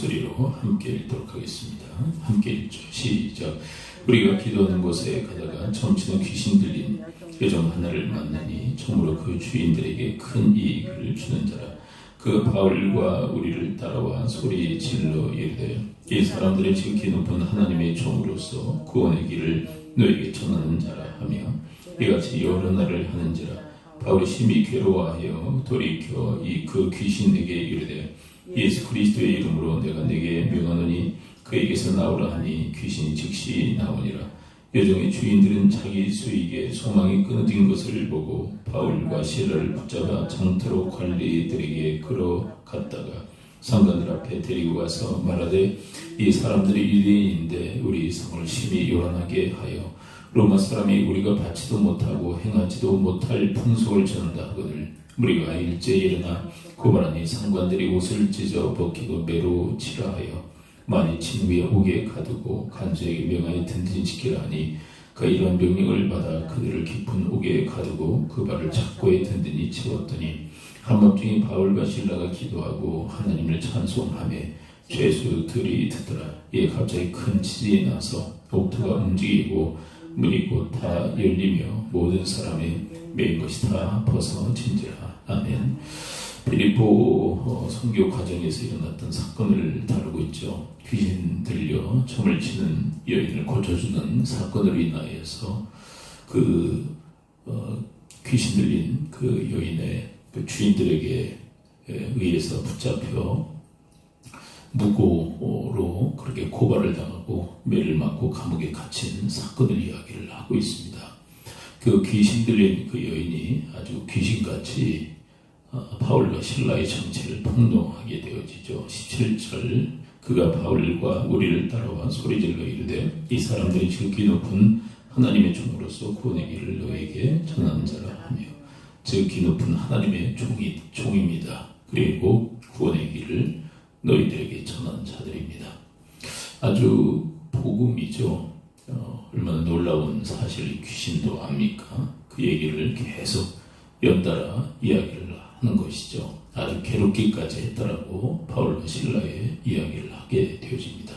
목소리로 함께 읽도록 하겠습니다. 함께 읽죠. 시작. 우리가 기도하는 곳에 가다가 점치는 귀신 들린 여정 하나를 만나니 처음으로 그 주인들에게 큰 이익을 주는 자라. 그 바울과 우리를 따라와 소리 질러 이르되 이 사람들의 지극히 높은 하나님의 종으로서 구원의 길을 너에게 전하는 자라 하며 이같이 여러 날을 하는지라 바울이 심히 괴로워하여 돌이켜 이 그 귀신에게 이르되 예수 그리스도의 이름으로 내가 내게 명하노니 그에게서 나오라 하니 귀신이 즉시 나오니라. 여정의 주인들은 자기 수익에 소망이 끊어진 것을 보고 바울과 시라를 붙잡아 장터로 관리들에게 끌어갔다가 상관들 앞에 데리고 가서 말하되 이 사람들이 유대인인데 우리 성을 심히 요란하게 하여 로마 사람이 우리가 받지도 못하고 행하지도 못할 풍속을 전한다 하거늘 우리가 일제 일어나 고발하니 상관들이 옷을 찢어 벗기고 매로 치라하여 많이 친 위에 옥에 가두고 간주에게 명하여 든든히 지키라 하니 그 이런 명령을 받아 그들을 깊은 옥에 가두고 그 발을 착고에 든든히 채웠더니 한밤중에 바울과 신라가 기도하고 하나님을 찬송하며 죄수들이 듣더라. 이에 갑자기 큰 지진이 나서 옥토가 움직이고 문이 곧 다 열리며 모든 사람의 매인 것이 다. 벗어진지라. 아멘. 필리포 어, 선교 과정에서 일어났던 사건을 다루고 있죠. 귀신 들려 점을 치는 여인을 고쳐주는 사건으로 인하여서 그 어, 귀신 들린 그 여인의 그 주인들에게 의해서 붙잡혀 그렇게 고발을 당하고 매를 맞고 감옥에 갇힌 사건을 이야기를 하고 있습니다. 그 귀신 들린 그 여인이 아주 귀신같이 어, 바울과 신라의 정체를 폭로하게 되어지죠. 17절 그가 바울과 우리를 따라와 소리질러 이르되 이 사람들이 지극히 높은 하나님의 종으로서 구원의 길을 너에게 전하는 자라 하며 지극히 높은 하나님의 종이, 종입니다. 그리고 구원의 길을 너희들에게 전하는 자들입니다. 아주 복음이죠. 어, 얼마나 놀라운 사실 귀신도 압니까? 그 얘기를 계속 연달아 이야기를 하는 것이죠. 아주 괴롭기까지 했다라고 바울과 신라의 이야기를 하게 되어집니다.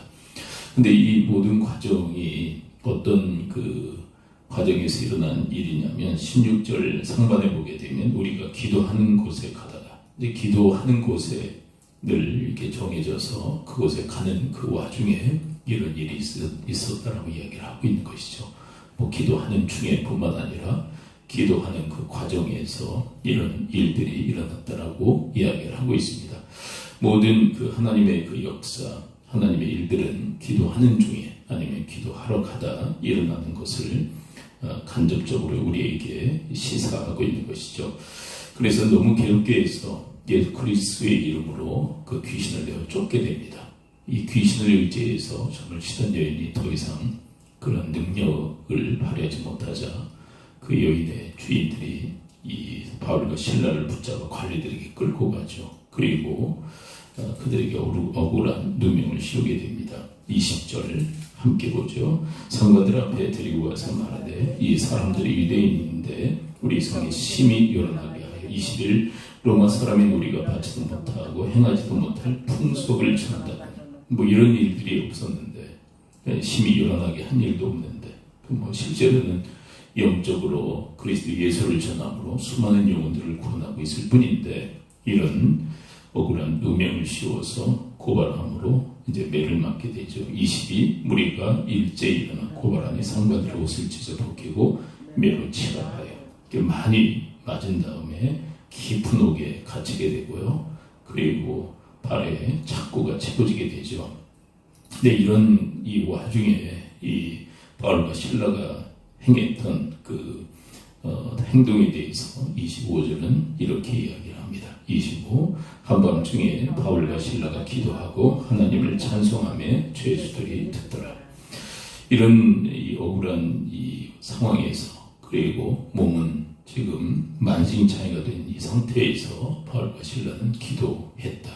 근데 이 모든 과정이 어떤 그 과정에서 일어난 일이냐면 16절 상반에 보게 되면 우리가 기도하는 곳에 가다가 이제 기도하는 곳에 늘 이렇게 정해져서 그곳에 가는 그 와중에 이런 일이 있었, 다라고 이야기를 하고 있는 것이죠. 뭐 기도하는 중에 뿐만 아니라 기도하는 그 과정에서 이런 일들이 일어났다라고 이야기를 하고 있습니다. 모든 그 하나님의 그 역사, 하나님의 일들은 기도하는 중에 아니면 기도하러 가다 일어나는 것을 어, 간접적으로 우리에게 시사하고 있는 것이죠. 그래서 너무 괴롭게 해서 예수 그리스도의 이름으로 그 귀신을 내어 쫓게 됩니다. 이 귀신을 의지해서 정말 시던 여인이 더 이상 그런 능력을 발휘하지 못하자 그 여인의 주인들이 이 바울과 신라를 붙잡아 관리들에게 끌고 가죠. 그리고 어, 그들에게 억울한 누명을 씌우게 됩니다. 20절 함께 보죠. 상관들 앞에 데리고 와서 말하되 이 사람들이 유대인인데 우리 성에 심히 요란하게 하여 21 로마 사람인 우리가 받지도 못하고 행하지도 못할 풍속을 전한다. 뭐 이런 일들이 없었는데 심히 요란하게 한 일도 없는데 그뭐 실제로는 영적으로 그리스도 예수를 전함으로 수많은 영혼들을 구원하고 있을 뿐인데 이런 억울한 누명을 씌워서 고발함으로 이제 매를 맞게 되죠. 22 무리가 일제 일어나 고발하니 상관들 옷을 찢어 벗기고 매로 치라 하여 많이 맞은 다음 에 깊은 옥에 갇히게 되고요. 그리고 발에 착고가 채워지게 되죠. 근데 이런 이 와중에 이 바울과 신라가 행했던 그 어, 행동에 대해서 25절은 이렇게 이야기를 합니다. 25 한밤중에 바울과 신라가 기도하고 하나님을 찬송하며 죄수들이 듣더라. 이런 이 억울한 이 상황에서 그리고 몸은 지금 만신 차이가 된 이 상태에서 바울과 신라는 기도했다.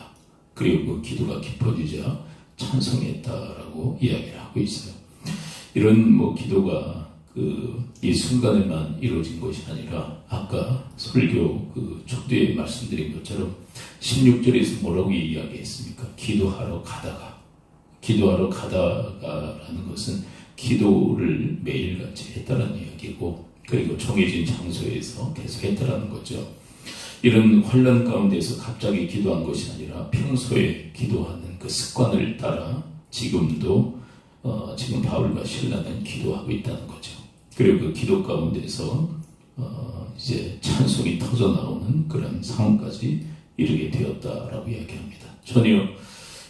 그리고 그 기도가 깊어지자 찬송했다라고 이야기를 하고 있어요. 이런 뭐 기도가 그 이 순간에만 이루어진 것이 아니라 아까 설교 그 초대에 말씀드린 것처럼 16절에서 뭐라고 이야기했습니까? 기도하러 가다가 기도하러 가다가라는 것은 기도를 매일같이 했다는 이야기고 그리고 정해진 장소에서 계속 했다라는 거죠. 이런 환란 가운데서 갑자기 기도한 것이 아니라 평소에 기도하는 그 습관을 따라 지금도 어, 지금 바울과 신라는 기도하고 있다는 거죠. 그리고 그 기도 가운데서 어, 이제 찬송이 터져 나오는 그런 상황까지 이르게 되었다라고 이야기합니다. 전혀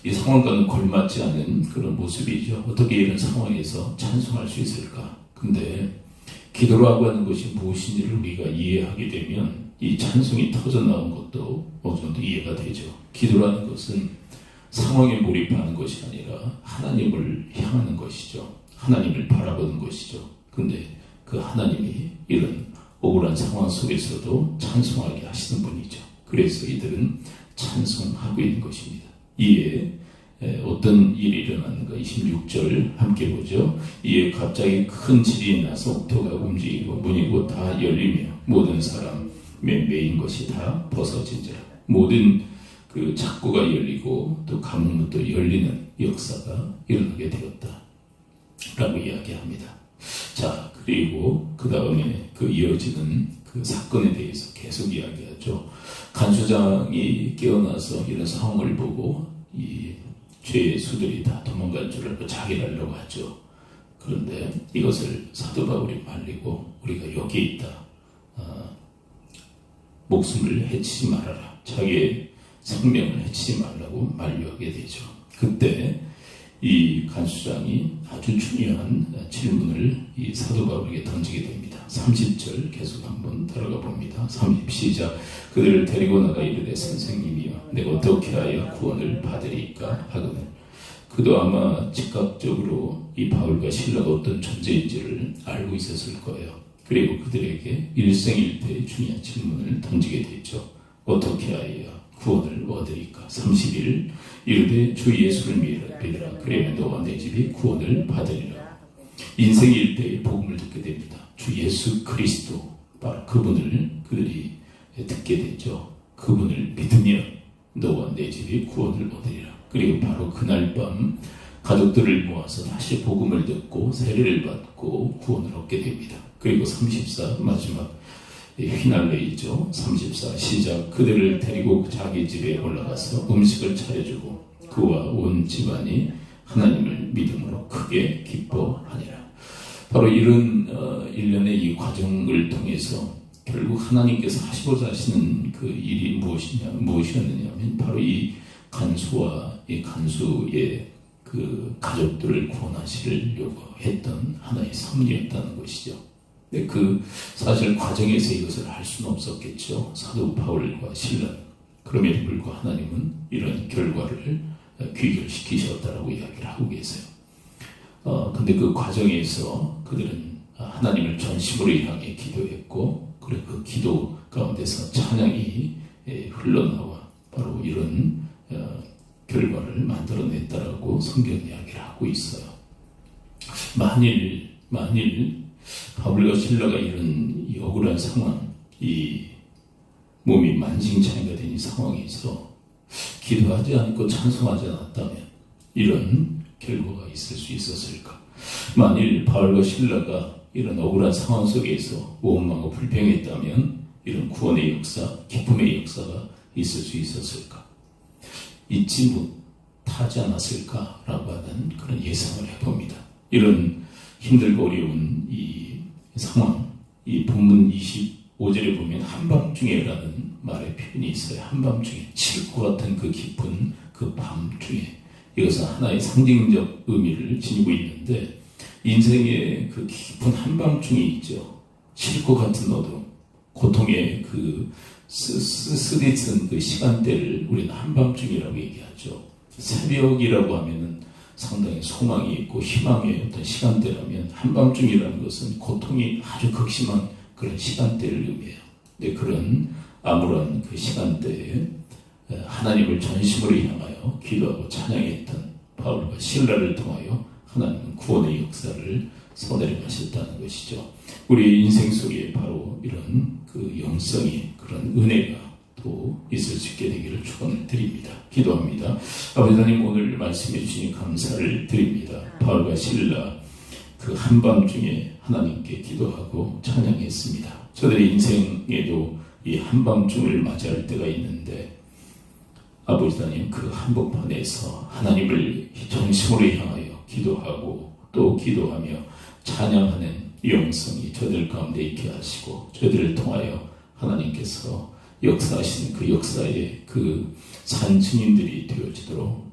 이 상황과는 걸맞지 않은 그런 모습이죠. 어떻게 이런 상황에서 찬송할 수 있을까? 근데 기도라고 하는 것이 무엇인지를 우리가 이해하게 되면 이 찬송이 터져 나온 것도 어느 정도 이해가 되죠. 기도라는 것은 상황에 몰입하는 것이 아니라 하나님을 향하는 것이죠. 하나님을 바라보는 것이죠. 근데 그 하나님이 이런 억울한 상황 속에서도 찬송하게 하시는 분이죠. 그래서 이들은 찬송하고 있는 것입니다. 이에 어떤 일이 일어났는가 26절 함께 보죠. 이에 갑자기 큰 질이 나서 옥토가 움직이고 문이 곧다 열리며 모든 사람의 메인 것이 다 벗어진지라 모든 그 창고가 열리고 또 가문도 열리는 역사가 일어나게 되었다. 라고 이야기합니다. 자, 그리고 그 다음에 그 이어지는 그 사건에 대해서 계속 이야기하죠. 간수장이 깨어나서 이런 상황을 보고 이 죄의 수들이 다 도망갈 줄 알고 자기를 하려고 하죠. 그런데 이것을 사도 바울이 말리고 우리가 여기 있다. 어, 목숨을 해치지 말아라. 자기의 생명을 해치지 말라고 만류하게 되죠. 그때 이 간수장이 아주 중요한 질문을 이 사도 바울에게 던지게 됩니다. 30절 계속 한번 들어가 봅니다. 30 시작 그들을 데리고 나가 이르되 선생님이여 내가 어떻게 하여 구원을 받으리까 하거든 그도 아마 즉각적으로 이 바울과 신라가 어떤 존재인지를 알고 있었을 거예요. 그리고 그들에게 일생일대의 중요한 질문을 던지게 되죠. 어떻게 하여 구원을 얻으리까? 31 이르되 주 예수를 믿으라. 그러면 너와 내 집이 구원을 받으리라. 인생 일대의 복음을 듣게 됩니다. 주 예수 그리스도 바로 그분을 그들이 듣게 되죠. 그분을 믿으면 너와 내 집이 구원을 얻으리라. 그리고 바로 그날 밤 가족들을 모아서 다시 복음을 듣고 세례를 받고 구원을 얻게 됩니다. 그리고 34 마지막 휘날레이죠. 34 시작 그들을 데리고 자기 집에 올라가서 음식을 차려주고 그와 온 집안이 하나님을 믿음으로 크게 기뻐하니라. 바로 이런 어, 일련의 이 과정을 통해서 결국 하나님께서 하시고자 하시는 그 일이 무엇이냐 무엇이었느냐면 바로 이 간수와 이 간수의 그 가족들을 구원하시려고 했던 하나의 섭리였다는 것이죠. 그 사실 과정에서 이것을 할 수는 없었겠죠. 사도 바울과 신라. 그럼에도 불구하고 하나님은 이런 결과를 귀결시키셨다라고 이야기를 하고 계세요. 어, 근데 그 과정에서 그들은 하나님을 전심으로 향해 기도했고, 그리고 그 기도 가운데서 찬양이 흘러나와 바로 이런 어, 결과를 만들어냈다라고 성경 이야기를 하고 있어요. 만일, 만일 바울과 신라가 이런 이 억울한 상황, 이 몸이 만신창이가 된이 상황에서 기도하지 않고 찬송하지 않았다면 이런 결과가 있을 수 있었을까? 만일 바울과 신라가 이런 억울한 상황 속에서 원망하고 불평했다면 이런 구원의 역사, 기쁨의 역사가 있을 수 있었을까? 잊지 못하지 않았을까라고 하는 그런 예상을 해봅니다. 이런 힘들고 어려운 이 상황, 이 본문 25절에 보면 한밤중에라는 말의 표현이 있어요. 한밤중에 칠것 같은 그 깊은 그 밤중에 이것은 하나의 상징적 의미를 지니고 있는데 인생의 그 깊은 한밤중에 있죠. 칠것 같은 어둠, 고통의 그 쓰디쓴 그 시간대를 우리는 한밤중이라고 얘기하죠. 새벽이라고 하면은 상당히 소망이 있고 희망의 어떤 시간대라면 한밤중이라는 것은 고통이 아주 극심한 그런 시간대를 의미해요. 근데 그런 아무런 그 시간대에 하나님을 전심으로 향하여 기도하고 찬양했던 바울과 신라를 통하여 하나님은 구원의 역사를 손해를 가셨다는 것이죠. 우리 인생 속에 바로 이런 그 영성이 그런 은혜가 또 있을 수 있게 되기를 축원을 드립니다. 기도합니다. 아버지 하나님 오늘 말씀해 주시니 감사를 드립니다. 바울과 신라 그 한밤중에 하나님께 기도하고 찬양했습니다. 저들의 인생에도 이 한밤중을 맞이할 때가 있는데 아버지 하나님 그 한복판에서 하나님을 정심으로 향하여 기도하고 또 기도하며 찬양하는 영성이 저들 가운데 있게 하시고 저들을 통하여 하나님께서 역사하시는 그 역사의 그 산증인들이 되어지도록